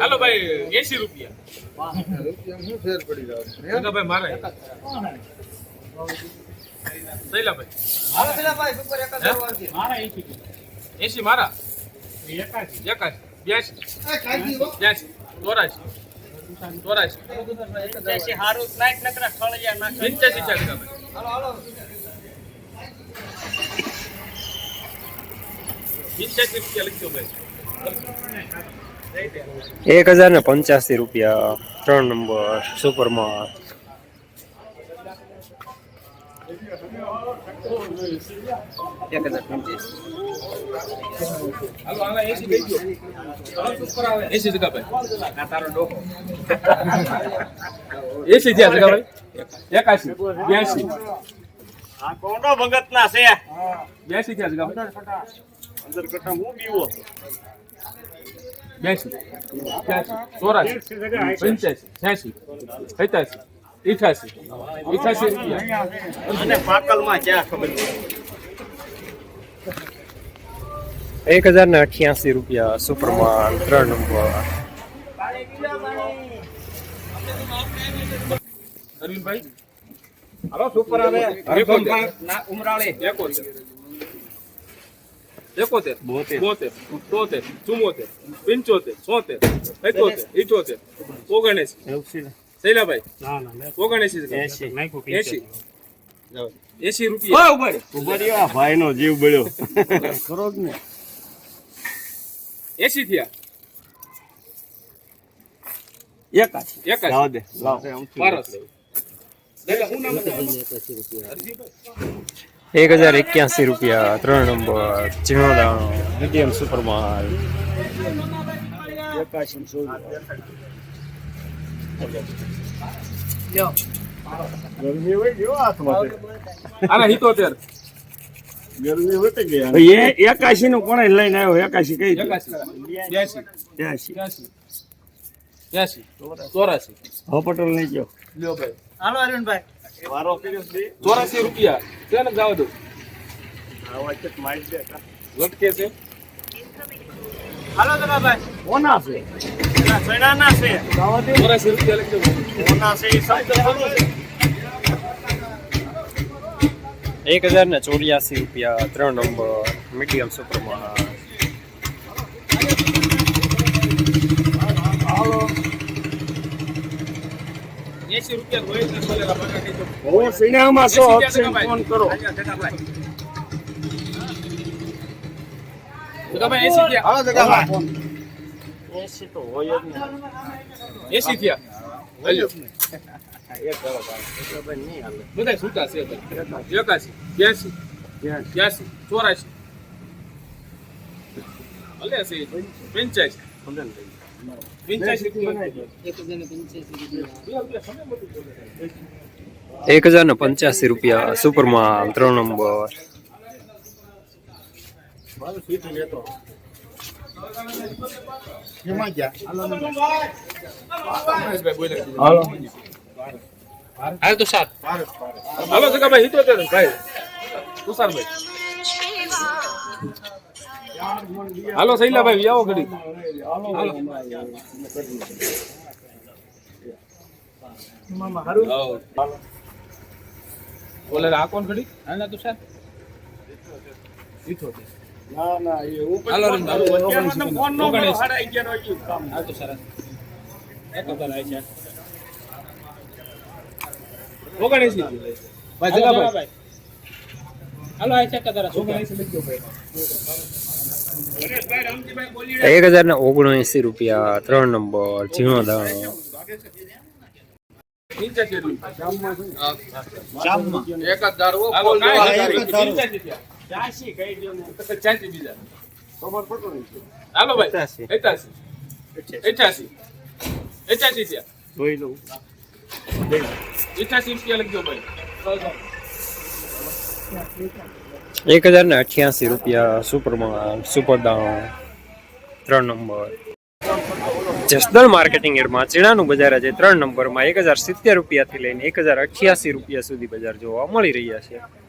Hello ભાઈ એસી રૂપિયા. એસી મારા. એકાશી. બ્યાસી બ્યાસી ચોરાશી એક હજાર ને પંચ્યાસી રૂપિયા ત્રણ નંબર સુપરમાં એસી દઈ ગયો એસી જગા ભાઈ એસી થયા જગા ભાઈ એકાશી બ્યાસી કોનો ભગત ના છે બ્યાસી થયા જગા અંદર કટા હું બીવો બ્યાસી ચોરાશી પંચ્યાસી. છ્યાસી. સત્યાસી અઠાસી અઠાસી રૂપિયા અને પાકલમાં ક્યાં ખબર એક હજાર ને અઠ્યાસી રૂપિયા સુપરમાન ત્રણ નંબર. અરવિંદભાઈ? હાલો સુપર આવે. ઉમરાળે. એકોતેર. એકોતેર? બોતેર. બોતેર. તોતેર ચુમ્મોતેર. પંચોતેર. સોતેર એકોતેર. ઇઠોતેર. ઓગણએસી. શૈલાભાઈ ના ના ઓગણએસી એસી. એસી. એસી. રૂપિયા. ઉભર ઉભર આ ભાઈ નો જીવ બળ્યો. ખરો જ ને. એસી થયા. એકાશી એકાશી. લાવ દે. લાવ પારસ દાદા હું નામ હતું? એક હજાર એક્યાસી રૂપિયા ત્રણ નંબર ઝીણોદાણો મીડિયમ સુપરમાં એકાશી સો ગરમી હોય ગયો હાથમાં આના હિતોતેર. ગરમી વટી ગઈ એ એકાશી નું કોણે લઈને આવ્યો? એકાશી કઈ ત્યાસી ચોરાસી હો પટેલ નહીં ગયો. લ્યો ભાઈ. હાલો અરવિંદભાઈ વારો ચોરાસી રૂપિયા. છે ને જાવ દો. આ વખત મારી લટકે છે. હાલો પેલા ભાઈ કોના છે? છે. દે ચોરાસી રૂપિયા લખજો. કોના છે એક હજાર ને ચોર્યાસી રૂપિયા ત્રણ નંબર મીડિયમ સુપરમાં એસી રૂપિયા ફોન એટલે બોલેલા બટાકા કીધું. હું સિનેમામાં છો એસી ઓપ્શન જગાભાઈ. ફોન કરો જગાભાઈ એસી થયા. હાલો જગા એસી તો હોય જ નહીં એસી થયા. હાલ્યો. એક કરો ભાઈ. નહીં હાલે. બધાય છૂટા છે ભાઈ એકાસી બ્યાસી બ્યાસી ચોરાસી ભલે છે પંચ્યાસી એક હજાર ને પંચ્યાસી રૂપિયા. સુપરમાં ત્રણ નંબર. મહેશભાઈ બોલે હાલો હાલ તો સાત હાલો જગાભાઈ હિતોતેર ભાઈ હાલો શૈલાભાઈ આવો ઘડી હાલો બોલે આ કોણ ઘડી હાલ તુષાર હિતોતેર ના ના ફોન નો કામ. તો સરસ. એક હજાર આવી છે. ઓગણએંસી ભાઈ જગાભાઈ હાલો આ છે કદાચ ઓગણએંસી લખજો ભાઈ. પરેશભાઈ, રામજીભાઈ બોલી રહ્યા. એક હજાર ને ઓગણએંસી રૂપિયા ત્રણ નંબર ઝીણો દાણો. એક જ કહી દો ને. બીજા. ખબર પડતો. હાલો ભાઈ. થયા. જોઈ લઉં. રૂપિયા લખજો ભાઈ. એક હજાર ને અઠ્યાસી રૂપિયા સુપરમાં સુપરદાણો ત્રણ નંબર. જસદણ માર્કેટિંગ એડમાં ચીણાનું બજાર આજે ત્રણ નંબરમાં એક હજાર સિત્તેર રૂપિયાથી લઈને એક હજાર અઠ્યાસી રૂપિયા સુધી બજાર જોવા મળી રહ્યા છે.